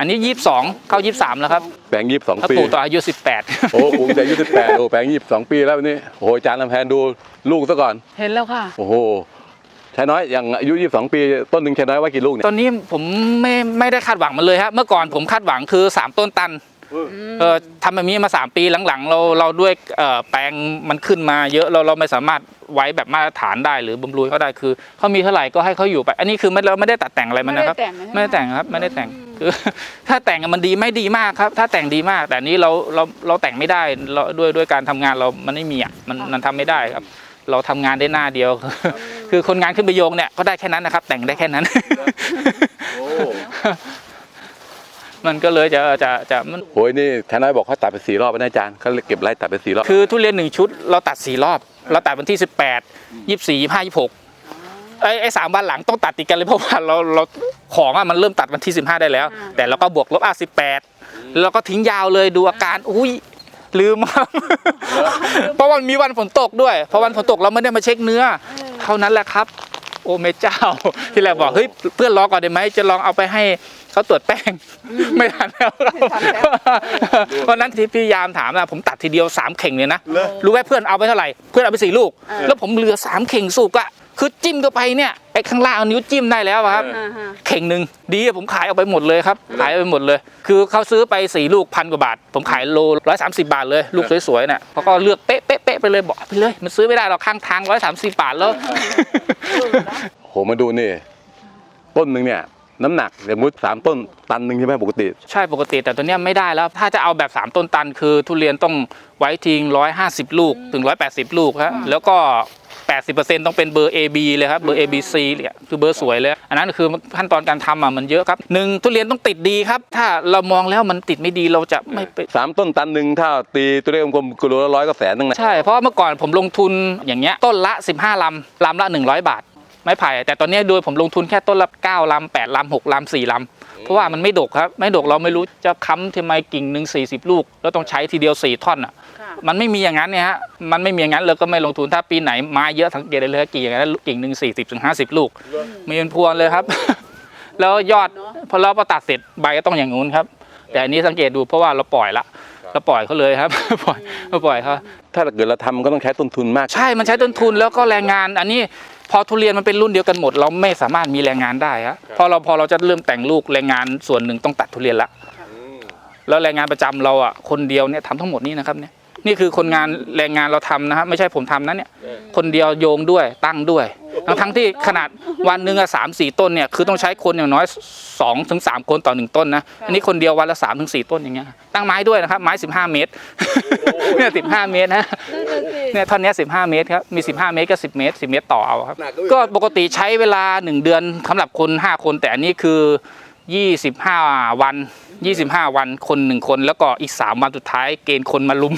อันนี้ยี่สิบสองเข้ายี่สิบสามแล้วครับแปลงยี่สิบสองถ้าปีปลูกตอนอายุสิบแปดโอ้ปลูกแต่อายุสิบแปดโอ้แปลงยี่สิบสองปีแล้ววันนี้โอ้โหอาจารย์ลำแพนดูลูกซะก่อน เห็นแล้วค่ะ โอ้โหชายน้อยอย่างอายุยี่สิบสองปี ต้นหนึ่งชายน้อยไว่ากี่ลูกเนี่ยตอนนี้ผมไม่ไม่ได้คาดหวังมันเลยฮะเมื่อก่อนผมคาดหวังคือ 3 ต้นตันเออทำแบบนี้มา 3 ปีหลังๆ เราเราด้วยเอ่อแปลงมันขึ้นมาเยอะเราเราไม่สามารถไว้แบบมาตรฐานได้หรือบำรุงเขาได้คือเขามีเท่าไหร่ก็ให้เขาอยู่ไป อันนี้คือไม่เราไม่ได้ตัดแต่งอะไรมันนะครับไม่ได้แต่งนะไม่ได้แต่งครับไม่ได้แต่ง คือถ้าแต่งอะมันดีไม่ดีมากครับ ถ้าแต่งดีมาก แต่อันนี้เราเราเราแต่งไม่ได้เราด้วยด้วยการทำงานเรามันไม่มีอะมันมันทำไม่ได้ครับ เราทำงานได้หน้าเดียว คือคนงานขึ้นไปโยงเนี่ยก็ได้แค่นั้นนะครับ แต่งได้แค่นั้นมันก็เลยจะจะจะมันโอ้ยนี่ชายน้อยบอกเขาตัดไปสี่รอบแล้วนะอาจารย์เขาเก็บไร่ตัดไปสี่รอบคือทุเรียนหนึ่งชุดเราตัดสี่รอบ เราตัดวันที่สิบแปดยี่สิบสี่ยี่ห้ายี่หก ไอ้ไอ้สามวันหลังต้องตัดติดกันเลยเพราะว่าเราเราของอะมันเริ่มตัดวันที่สิบห้าได้แล้วอ่าแต่เราก็บวกลบอะสิบแปดแล้วก็ทิ้งยาวเลยดูอาการอุ้ยลืมครับเพราะวันมีวันฝนตกด้วยเพราะวันฝนตกเราไม่ได้มาเช็คเนื้อ เท่านั้นแหละครับ โอ้แม่เจ้า ที่แรกบอกเฮ้ยเพื่อนรอก่อนได้ไหมจะลองเอาไปให้เขาตรวจแป้งไม่ทันแล้วครับไม่ทันแล้ววันนั้นที่พี่ยามถามนะผมตัดทีเดียวสามเข่งเลยนะรู้ไหมเพื่อนเอาไปเท่าไหร่เพื่อนเอาไปสี่ลูกเออแล้วผมเหลือสามเข่งสุกอะ คือจิ้มเข้าไปเนี่ยไอ้ข้างล่างเอานิ้วจิ้มได้แล้วอะครับ อ่าฮะเข่งหนึ่งดีอะผมขายออกไปหมดเลยครับ ขายไปหมดเลย คือเขาซื้อไปสี่ลูกพันกว่าบาท ผมขายโลร้อยสามสิบาทเลย ลูกสวยๆเนี่ยเขาก็เลือกเป๊ะเป๊ะเป๊ะไปเลยบอกเอาไปเลย มันซื้อไม่ได้หรอกข้างทางร้อยสามสิบาทแล้ว โหมาดูนี่ ต้นหนึ่งเนี่ย น้ำหนักสมมติสามต้นตันหนึ่งใช่ไหมปกติ ใช่ปกติแต่ตัวเนี้ยไม่ได้แล้ว ถ้าจะเอาแบบ 3 ต้นตันคือทุเรียนต้องไว้ทิ้ง150 ลูกถึง 180 ลูกครับแล้วก็ 80%ต้องเป็นเบอร์ AB เลยครับเบอร์ ABC เนี่ยคือเบอร์สวยเลย อันนั้นคือขั้นตอนการทำอะมันเยอะครับหนึ่งทุเรียนต้องติดดีครับ ถ้าเรามองแล้วมันติดไม่ดีเราจะไม่ไปสามต้นตันหนึ่งถ้าตีตัวเลขกลมๆกิโลละร้อยก็แสนนึงนะใช่เพราะว่าเมื่อก่อนผมลงทุนอย่างเงี้ยต้นละ 15ลำลำละ 100 บาท ไม้ไผ่แต่ตอนเนี้ยโดยผมลงทุนแค่ต้นละ9ลำ8ลำ6ลำ4ลำเพราะว่ามันไม่ดกครับ ไม่ดกเราไม่รู้จะค้ำทำไมกิ่งหนึ่ง40 ลูก แล้วต้องใช้ทีเดียว 4 ท่อนอะค่ะ มันไม่มีอย่างนั้นเนี่ยฮะมันไม่มีอย่างนั้นเราก็ไม่ลงทุนถ้าปีไหนมาเยอะสังเกตได้เลยกิ่งอย่างนั้นกิ่งหนึ่งสี่สิบถึงห้าสิบลูกมีเป็นพวงเลยครับ แล้วยอดพอเราพอตัดเสร็จใบก็ต้องอย่างงู้นครับ แต่อันนี้สังเกตดูเพราะว่าเราปล่อยละเราปล่อยเขาเลยครับปล่อยเราปล่อยเขาถ้าเกิดเราทำก็ต้องใช้ต้นทุนมาก ใช่มันใช้ต้นทุนแล้วก็แรงงาน อันนี้พอทุเรียนมันเป็นรุ่นเดียวกันหมด เราไม่สามารถมีแรงงานได้ครับพอเราพอเราจะเริ่มแต่งลูกแรงงานส่วนหนึ่งต้องตัดทุเรียนละแล้วแรงงานประจำเราอะคนเดียวเนี่ยทำทั้งหมดนี่นะครับเนี่ย นี่คือคนงานแรงงานเราทำนะครับไม่ใช่ผมทำนะเนี่ยคนเดียวโยงด้วยตั้งด้วย ทั้งทั้งที่ขนาดวันหนึ่งอะสามสี่ต้นเนี่ยคือต้องใช้คนอย่างน้อยสองถึงสามคนต่อหนึ่งต้นนะอันนี้คนเดียววันละสามถึงสี่ต้นอย่างเงี้ยตั้งไม้ด้วยนะครับไม้สิบห้าเมตรเนี่ยสิบห้าเมตรนะนั่นน่ะสิเนี่ยท่อนเนี้สิบห้าเมตรครับมีสิบห้าเมตรก็สิบเมตรสิบเมตรต่อเอาครับ ก็ปกติใช้เวลาหนึ่งเดือนสำหรับคนห้าคน แต่อันนี้คือยี่สิบห้าวันยี่สิบห้าวันคนหนึ่งคน แล้วก็อีกสามวันสุดท้ายเกณฑ์คนมาลุม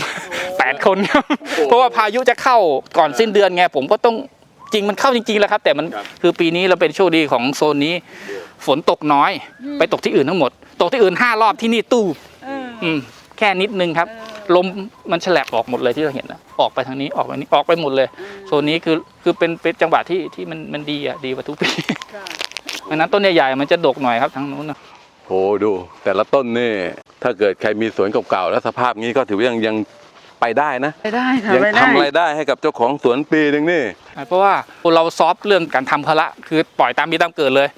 แปดคนครับเพราะว่าพายุจะเข้าก่อนสิ้นเดือนไงผมก็ต้องจริงมันเข้าจริงๆแล้วครับ แต่มันคือปีนี้เราเป็นโชคดีของโซนนี้ ฝนตกน้อย ไปตกที่อื่นทั้งหมด ตกที่อื่นห้ารอบที่นี่ตู้เอออืมแค่นิดนึงครับ ลมมันฉลับออกหมดเลยที่เราเห็นนะออกไปทางนี้ออกไปนี้ออกไปหมดเลย โซนนี้คือคือเป็นเป็นจังหวะที่ที่มันมันดีอะดีกว่าทุกปีค่ะดังนั้นต้นใหญ่ๆมันจะดกหน่อยครับทางนู้นนะโหดู แต่ละต้นนี่ ถ้าเกิดใครมีสวนเก่าๆแล้วสภาพงี้ก็ถือว่ายังยัง ไปได้นะไปได้ค่ะยังไปได้ทำรายได้ให้กับเจ้าของสวนปีหนึ่งนี่ เพราะว่าเราซอฟต์เรื่องการทำเขาละคือปล่อยตามมีตามเกิดเลย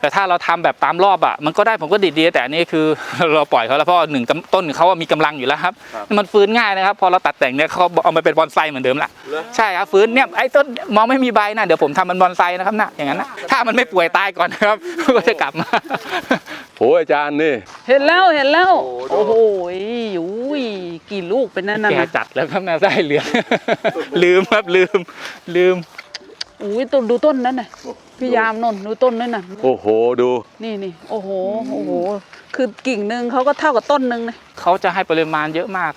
แต่ถ้าเราทำแบบตามรอบอะมันก็ได้ผมก็ดีดีแต่อันนี้คือ เราปล่อยเขาแล้วเพราะว่าหนึ่งต้นเขามีกำลังอยู่แล้วครับมันฟื้นง่ายนะครับพอเราตัดแต่งเนี่ยเขาเอามาเป็นบอนไซเหมือนเดิมละใช่ครับฟื้นเนี่ยไอ้ต้นมองไม่มีใบนะเดี๋ยวผมทำมันบอนไซนะครับนะอย่างนั้นนะถ้ามันไม่ป่วยตายก่อนนะครับ ก็จะกลับมา โหอาจารย์นี่ เห็นแล้วเห็นแล้ว โอ้โอ้โหโหอุ้ย กี่ลูกเป็นนั่นน่ะแกจัดแล้วครับนาไส้เหลือง ลืมครับลืม ลืม อุ้ยต้นดูต้นนั้นน่ะพี่ยามนนดูต้นนั่นน่ะ โอ้โหดู นี่นี่โอ้โหโอ้โห คือกิ่งหนึ่งเขาก็เท่ากับต้นหนึ่งนะเขาจะให้ปริมาณเยอะมาก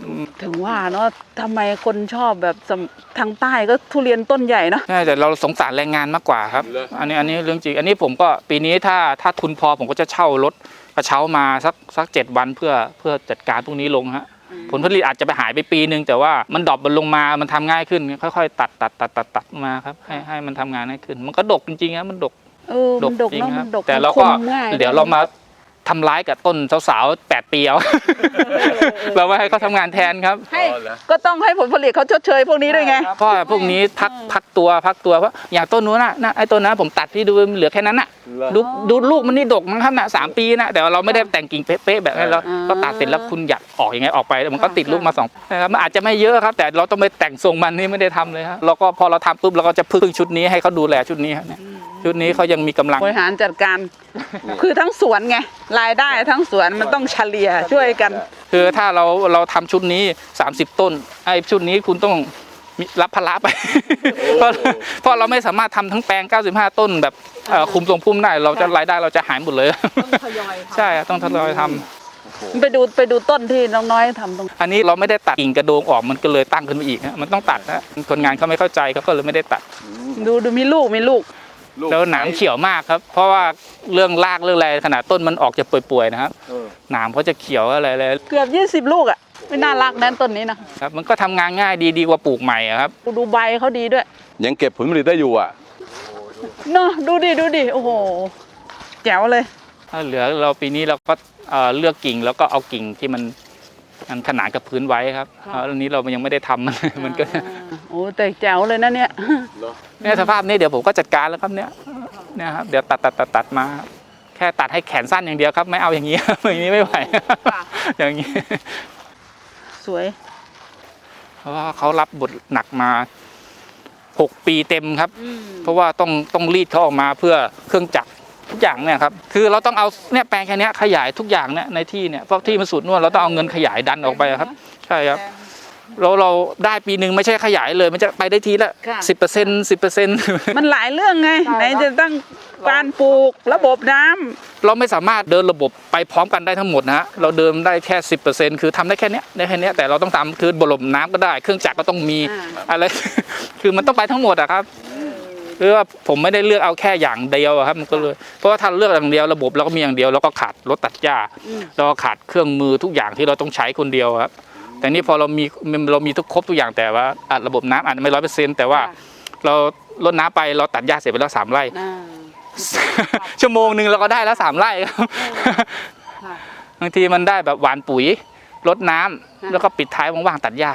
แต่ถึงว่าเนาะทำไมคนชอบแบบสำทางใต้ก็ทุเรียนต้นใหญ่เนาะใช่แต่เราสงสารแรงงานมากกว่าครับ อันนี้อันนี้เรื่องจริงอันนี้ผมก็ปีนี้ถ้าถ้าทุนพอผมก็จะเช่ารถกระเช้ามาสักสักเจ็ดวันเพื่อเพื่อจัดการพวกนี้ลงฮะผลผลิตอาจจะไปหายไปปีนึงแต่ว่ามันดรอปมันลงมา มันทำง่ายขึ้น ค่อยๆ ตัดตัดตัดตัดตัดมาครับให้ให้มันทำงานง่ายขึ้น มันก็ดกจริงๆครับมันดกเออมันดกจริงเนาะคมัรับนดกแต่เราคุก็มง่ายเดี๋ยวเรามา ทำร้ายกับต้นสาวๆแปดปีเอาเราไม่ให้เขาทำงานแทนครับ ให้อ๋อเหรอ ก็ต้องให้ผลผลิตเขาชดเชยพวกนี้ด้วยไง เพราะว่าพวกนี้พักพักตัวพักตัวเพราะอย่างต้นนู้นน่ะนะไอ้ต้นนั้นผมตัดที่ดูเหลือแค่นั้นน่ะดูดูลูกมันนี่ดกมั้งครับน่ะสามปีนะแต่ว่าเราไม่ได้แต่งกิ่งเป๊ะๆแบบนั้นเราอ่า ก็ตัดเสร็จแล้วคุณอยากออกยังไงออกไปมันก็ติดลูกมาสองนะครับมันอาจจะไม่เยอะครับ แต่เราต้องไปแต่งทรงมันนี่ไม่ได้ทำเลยครับเราก็พอเราทำปุ๊บเราก็จะพึ่งชุดนี้ให้เขาดูแลชุดนี้ครับเนี่ย ชุดนี้เขายังมีกำลัง บริหารจัดการ คือทั้งสวนไงรายได้ทั้งสวนมันต้องเฉลี่ยช่วยกัน คือถ้าเราเราทำชุดนี้ 30 ต้นไอ้ชุดนี้คุณต้องมีรับภาระไป เพราะเพราะเราไม่สามารถทำทั้งแปลง 95 ต้นแบบเอ่อคุมทรงพุ่มได้ เราจะรายได้เราจะหายหมดเลยใช่ต้องทยอยทำ ไปดูไปดูต้นที่น้องน้อยทำตรง อันนี้เราไม่ได้ตัดกิ่งกระโดงออกมันก็เลยตั้งขึ้นมาอีกฮะมันต้องตัดนะคนงานเขาไม่เข้าใจเขาก็เลยไม่ได้ตัด ดูดูมีลูกมีลูก ลูกแล้วหนามเขียวมากครับ เพราะว่าเรื่องรากเรื่องอะไรขนาดต้นมันออกจะป่วยๆนะครับเออ หนามเขาจะเขียวอะไรเลยเกือบ 20 ลูกอะไม่น่ารักนั้นต้นนี้นะครับ มันก็ทำงานง่ายดีดีกว่าปลูกใหม่อะครับดูดูใบเขาดีด้วยยังเก็บผลผลิตได้อยู่อะ เนาะดูดิดูดิโอ้โห แจ๋วเลย ถ้าเหลือเราปีนี้เราก็เอ่อเลือกกิ่งแล้วก็เอากิ่งที่มัน มันขนานกับพื้นไว้ครับค่ะเพราะอันนี้เรายังไม่ได้ทำมันมันก็อ่าโอ้แต่แจ๋วเลยนะเนี่ยเนี่ยสภาพนี้เดี๋ยวผมก็จัดการแล้วครับเนี่ยเนี่ยครับเดี๋ยวตัดตัดตัดตัดมา แค่ตัดให้แขนสั้นอย่างเดียวครับ ไม่เอาอย่างนี้อย่างนี้ไม่ไหวอย่างนี้ สวย เพราะว่าเขารับบทหนักมาหกปีเต็มครับ เพราะว่าต้องต้องรีดเขาออกมาเพื่อเครื่องจักร ทุกอย่างเนี่ยครับคือเราต้องเอาเนี่ยแปลงแค่เนี้ยขยายทุกอย่างเนี่ยในที่เนี่ยเพราะที่มันสุดนวดเราต้องเอาเงินขยายดันออกไปครับ ใช่ครับเราเราได้ปีหนึ่งไม่ใช่ขยายเลย มันจะไปได้ทีละค่ะสิบเปอร์เซ็นต์สิบเปอร์เซ็นต์มันหลายเรื่องไงใช่ไหนครับจะตั้งการปลูกระบบน้ำเราไม่สามารถเดินระบบไปพร้อมกันได้ทั้งหมดนะฮะเราเดินได้แค่สิบเปอร์เซ็นต์คือทำได้แค่เนี้ยได้แค่เนี้ยแต่เราต้องทำคือบรมน้ำก็ได้ เครื่องจักรก็ต้องมีอ่าอะไร คือมันต้องไปทั้งหมดอะครับ คือว่าผมไม่ได้เลือกเอาแค่อย่างเดียวอะครับมันก็เลยเพราะว่าถ้าเลือกอย่างเดียวระบบเราก็มีอย่างเดียวเราก็ขาดรถตัดหญ้าอืมเราก็ขาดเครื่องมือทุกอย่างที่เราต้องใช้คนเดียวครับ แต่นี่พอเรามีเรามีทุกครบทุกอย่างแต่ว่าอะระบบน้ำอาจจะไม่ร้อยเปอร์เซ็นต์แต่ว่าเราลดน้ำไปเราตัดหญ้าเสร็จไปแล้วสามไร่อ่าชั่วโมงหนึ่งเราก็ได้แล้วสามไร่ครับค่ะบางทีมันได้แบบหวานปุ๋ยรดน้ำค่ะแล้วก็ปิดท้ายว่างๆตัดหญ้า